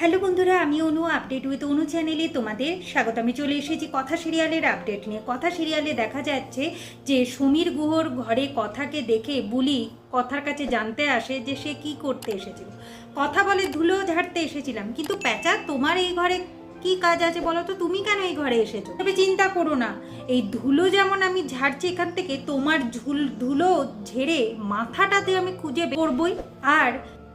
Hello বন্ধুরা, আমি অনু update with অনু চ্যানেলে তোমাদের স্বাগত। আমি চলে এসেছি কথা সিরিয়ালের আপডেট নিয়ে। কথা সিরিয়ালে দেখা যাচ্ছে যে সমীর গুহর ঘরে কথাকে দেখে বুলি কথার কাছে জানতে আসে যে সে কি করতে এসেছিল। কথা বলে ধুলো ঝাড়তে এসেছিলাম, কিন্তু প্যাঁচা, তোমার এই ঘরে কি কাজ আছে বলো তো? তুমি কেন এই ঘরে এসেছ? তবে চিন্তা করো না, এই ধুলো যেমন আমি ঝাড়ছি এখান থেকে, তোমার ঝুল, ধুলো ঝেড়ে মাথাটাতে আমি খুঁজে করবই। আর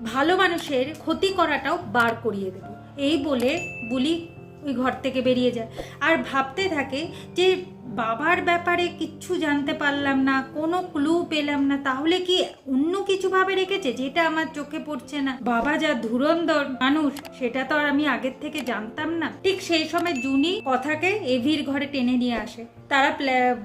ভালো মানুষের ক্ষতি করাটাও বার করিয়ে দেব। এই বলে বুলি ওই ঘর থেকে বেরিয়ে যায়। আর ভাবতে থাকে যে বাবার ব্যাপারে কিচ্ছু জানতে পারলাম না, কোনো ক্লু পেলাম না। তাহলে কি অন্য কিছু ভাবে রেখেছে যেটা আমার চোখে পড়ছে না? বাবা যা ধুরন্ধর মানুষ, সেটা তো আর আমি আগের থেকে জানতাম না। ঠিক সেই সময় জুনি কথাকে এভির ঘরে টেনে নিয়ে আসে। তারা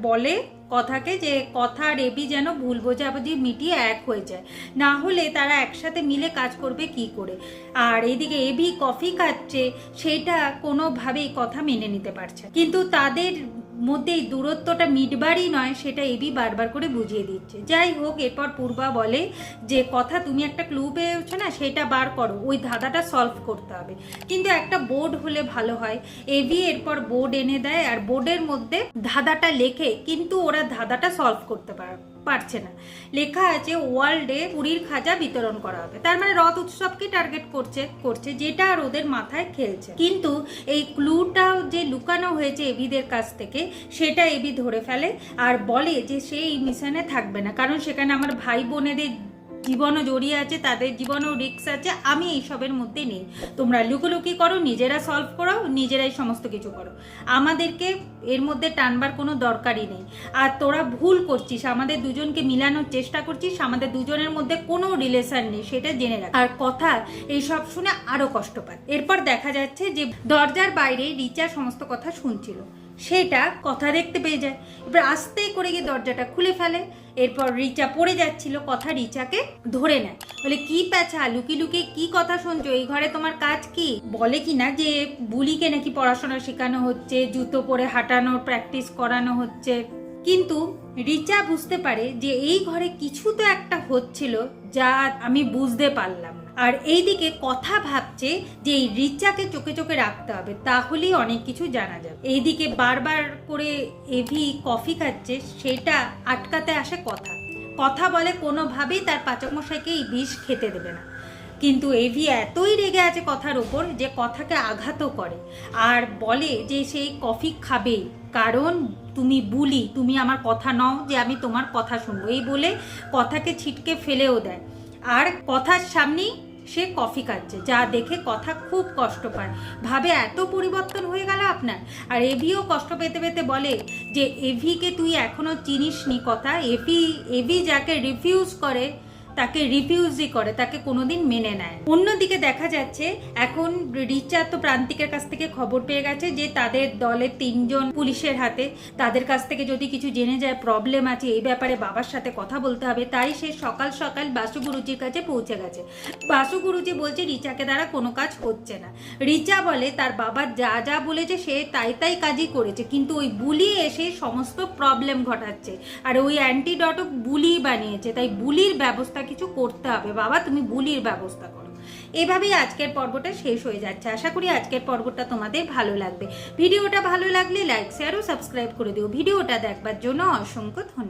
বলে কথাকে যে কথা আর এবি যেন ভুল বোঝাবুঝি মিটিয়ে এক হয়ে যায়। না হলে তারা একসাথে মিলে কাজ করবে কি করে? আর এইদিকে এবি কফি খাচ্ছে, সেটা কোনোভাবেই কথা মেনে নিতে পারছে কিন্তু তাদের মধ্যে এই দূরত্বটা মিটবারই নয়, সেটা এবি বারবার করে বুঝিয়ে দিচ্ছে। যাই হোক, এরপর পূর্বা বলে যে, কথা তুমি একটা ক্লু পেয়েছ না, সেটা বার করো। ওই ধাঁধাটা সলভ করতে হবে। কিন্তু একটা বোর্ড হলে ভালো হয়। এবি এরপর বোর্ড এনে দেয়, আর বোর্ডের মধ্যে ধাঁধাটা লেখে, কিন্তু ওরা ধাঁধাটা সলভ করতে পার- পারছে না। লেখা আছে ওয়ার্ল্ডে পুরীর খাজা বিতরণ করা হবে। তার মানে রথ উৎসবকে টার্গেট করছে করছে যেটা আর ওদের মাথায় খেলছে। কিন্তু এই ক্লুটাও যে লুকানো হয়েছে এবিদের কাছ থেকে, সেটা এবি ধরে ফেলে আর বলে যে সে এই মিশনে থাকবে না। কারণ সেখানে আমার ভাই বোনেদের জীবনও জড়িয়ে আছে, তাদের জীবনেও রিক্স আছে, আমি এইসবের মধ্যে নেই। তোমরা লুকোলুকি করো, নিজেরা সলভ করো নিজেরাই সমস্ত কিছু করো। আমাদেরকে এর মধ্যে টানবার কোনো দরকারই নেই। আর তোরা ভুল করছিস, আমাদের দুজনকে মিলানোর চেষ্টা করছিস, আমাদের দুজনের মধ্যে কোনো রিলেশন নেই, সেটা জেনে রাখ। আর কথা এইসব শুনে আরও কষ্ট পায়। এরপর দেখা যাচ্ছে যে দরজার বাইরে রিচা সমস্ত কথা শুনছিল। সেটা কথা দেখতে পেয়ে যায়। এবার আস্তে করে গিয়ে দরজাটা খুলে ফেলে। এরপর রিচা পড়ে যাচ্ছিল, কথা রিচাকে ধরে নেয়। বলে, কি প্যাচা, লুকি লুকি কি কথা শুনছো? এই ঘরে তোমার কাজ কি? বলে কি না যে, বুলিকে নাকি পড়াশোনা শেখানো হচ্ছে, জুতো পরে হাঁটানোর প্র্যাকটিস করানো হচ্ছে। কিন্তু রিচা বুঝতে পারে যে, এই ঘরে কিছু তো একটা হচ্ছিল যা আমি বুঝতে পারলাম আর এইদিকে কথা ভাবছে যে এই রিচাকে চোখে চোখে রাখতে হবে, তাহলেই অনেক কিছু জানা যাবে। এইদিকে বারবার করে এভি কফি খাচ্ছে, সেটা আটকাতে আসে কথা। কথা বলে কোনোভাবেই তার পাচক মশাইকে এই বিষ খেতে দেবে না। কিন্তু এভি এতই রেগে আছে কথার ওপর যে কথাকে আঘাতও করে। আর বলে যে সেই কফি খাবে, কারণ তুমি বুলি, তুমি আমার কথা নও যে আমি তোমার কথা শুনব। এই বলে কথাকে ছিটকে ফেলেও দেয়। আর কথার সামনেই সে কফি খাচ্ছে, যা দেখে কথা খুব কষ্ট পায়। ভাবে এত পরিবর্তন হয়ে গেল আপনার? আর এভিও কষ্ট পেতে পেতে বলে যে, এভিকে তুই এখনও চিনিসনি কথা? এভি এভি যাকে রিফিউজ করে তাকে রিফিউজই করে, তাকে কোনোদিন মেনে নেয় অন্যদিকে দেখা যাচ্ছে, এখন রিচা তো প্রান্তিকের কাছ থেকে খবর পেয়ে গেছে যে তাদের দলের তিনজন পুলিশের হাতে, তাদের কাছ থেকে যদি কিছু জেনে যায় প্রবলেম আছে, এই ব্যাপারে বাবার সাথে কথা বলতে হবে, তাই সে সকাল সকাল বাসু গুরুজির কাছে পৌঁছে গেছে। বাসু গুরুজি বলছে, রিচাকে দ্বারা কোনো কাজ হচ্ছে না। রিচা বলে, তার বাবা যা যা বলেছে, সে তাই তাই কাজই করেছে, কিন্তু ওই বুলি এসে সমস্ত প্রবলেম ঘটাচ্ছে। আর ওই অ্যান্টিডটও বুলি বানিয়েছে, তাই বুলির ব্যবস্থা কিছু করতে হবে। বাবা, তুমি বুলির ব্যবস্থা করো। এভাবেই আজকের পর্বটা শেষ হয়ে যাচ্ছে। আশা করি আজকের পর্বটা তোমাদের ভালো লাগবে। ভিডিওটা ভালো লাগলে লাইক শেয়ার ও সাবস্ক্রাইব করে দিও। ভিডিওটা দেখবার জন্য অসংখ্য ধন্যবাদ।